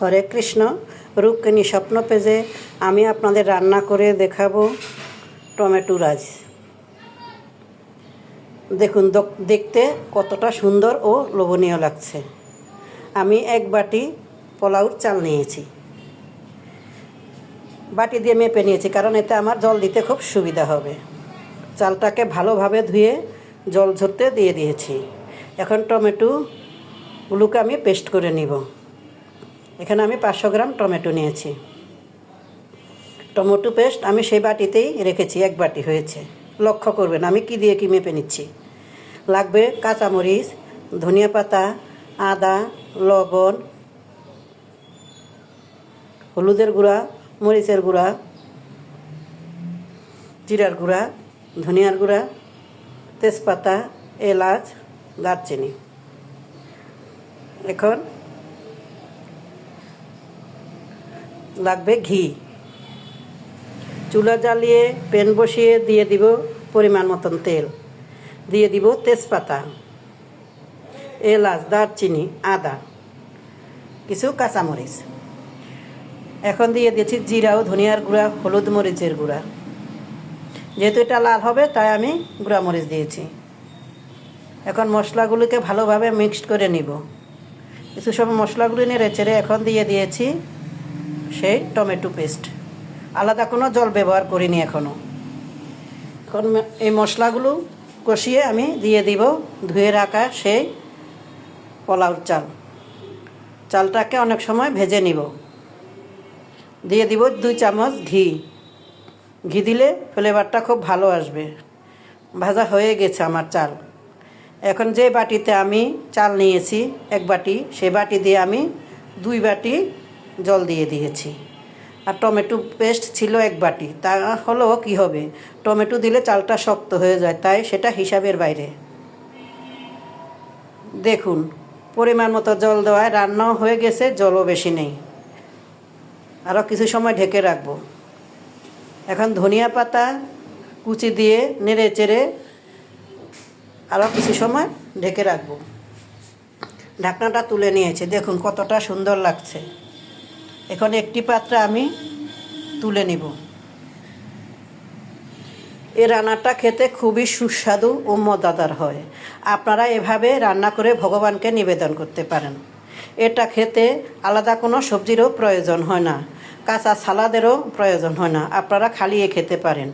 হরে কৃষ্ণ রুক্মিণী স্বপ্ন পেজে আমি আপনাদের রান্না করে দেখাবো টমেটো রাইস। দেখুন দেখতে কতটা সুন্দর ও লোভনীয় লাগছে। আমি এক বাটি পোলাওর চাল নিয়েছি। বাটি দিয়ে মেপে নিয়েছি, কারণ এতে আমার জল দিতে খুব সুবিধা হবে। চালটাকে ভালোভাবে ধুয়ে জল ঝরতে দিয়ে দিয়েছি। এখন টমেটোগুলোকে আমি পেস্ট করে নিব। এখানে আমি পাঁচশো গ্রাম টমেটো নিয়েছি। টমেটো পেস্ট আমি সেই বাটিতেই রেখেছি, এক বাটি হয়েছে। লক্ষ্য করবেন, আমি কি দিয়ে কি মেপে নিচ্ছি। লাগবে কাঁচামরিচ, ধনিয়া পাতা, আদা, লবণ, হলুদের গুঁড়া, মরিচের গুঁড়া, জিরার গুঁড়া, ধনিয়ার গুঁড়া, তেজপাতা, এলাচ, দারচিনি। এখন লাগবে ঘি। চুলা জ্বালিয়ে প্যান বসিয়ে দিয়ে দিব পরিমাণ মতন তেল। দিয়ে দিব তেজপাতা, এলাচ, দারচিনি, আদা, কিছু কাঁচামরিচ। এখন দিয়ে দিয়েছি জিরা ও ধনিয়ার গুঁড়া, হলুদ মরিচের গুঁড়া। যেহেতু এটা লাল হবে, তাই আমি গুঁড়া মরিচ দিয়েছি। এখন মশলাগুলিকে ভালোভাবে মিক্সড করে নিব। কিছু সময় মশলাগুলো নেড়ে চেড়ে এখন দিয়ে দিয়েছি সেই টমেটো পেস্ট। আলাদা কোনো জল ব্যবহার করিনি এখনও এখন এই মশলাগুলো কষিয়ে আমি দিয়ে দিব ধুয়ে রাখা সেই পোলাওর চাল। চালটাকে অনেক সময় ভেজে নিব। দিয়ে দিব দুই চামচ ঘি। ঘি দিলে ফ্লেভারটা খুব ভালো আসবে। ভাজা হয়ে গেছে আমার চাল। এখন যে বাটিতে আমি চাল নিয়েছি, এক বাটি, সে বাটি দিয়ে আমি দুই বাটি জল দিয়ে দিয়েছি। আর টমেটো পেস্ট ছিল এক বাটি। তা হলেও কী হবে? টমেটো দিলে চালটা শক্ত হয়ে যায়, তাই সেটা হিসাবের বাইরে। দেখুন, পরিমাণ মতো জল দেওয়ায় রান্নাও হয়ে গেছে, জলও বেশি নেই। আরও কিছু সময় ঢেকে রাখব। এখন ধনিয়া পাতা কুচি দিয়ে নেড়ে চেড়ে আরও কিছু সময় ঢেকে রাখব। ঢাকনাটা তুলে নিয়েছে। দেখুন কতটা সুন্দর লাগছে। এখন একটি পাত্রে আমি তুলে নিব। এ রান্নাটা খেতে খুবই সুস্বাদু ও মজাদার হয়। আপনারা এভাবে রান্না করে ভগবানকে নিবেদন করতে পারেন। এটা খেতে আলাদা কোনো সবজিরও প্রয়োজন হয় না, কাঁচা সালাদেরও প্রয়োজন হয় না, আপনারা খালিয়ে খেতে পারেন।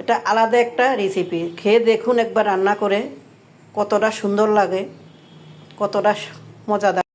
এটা আলাদা একটা রেসিপি খেয়ে দেখুন একবার রান্না করে কতটা সুন্দর লাগে, কতটা মজাদার।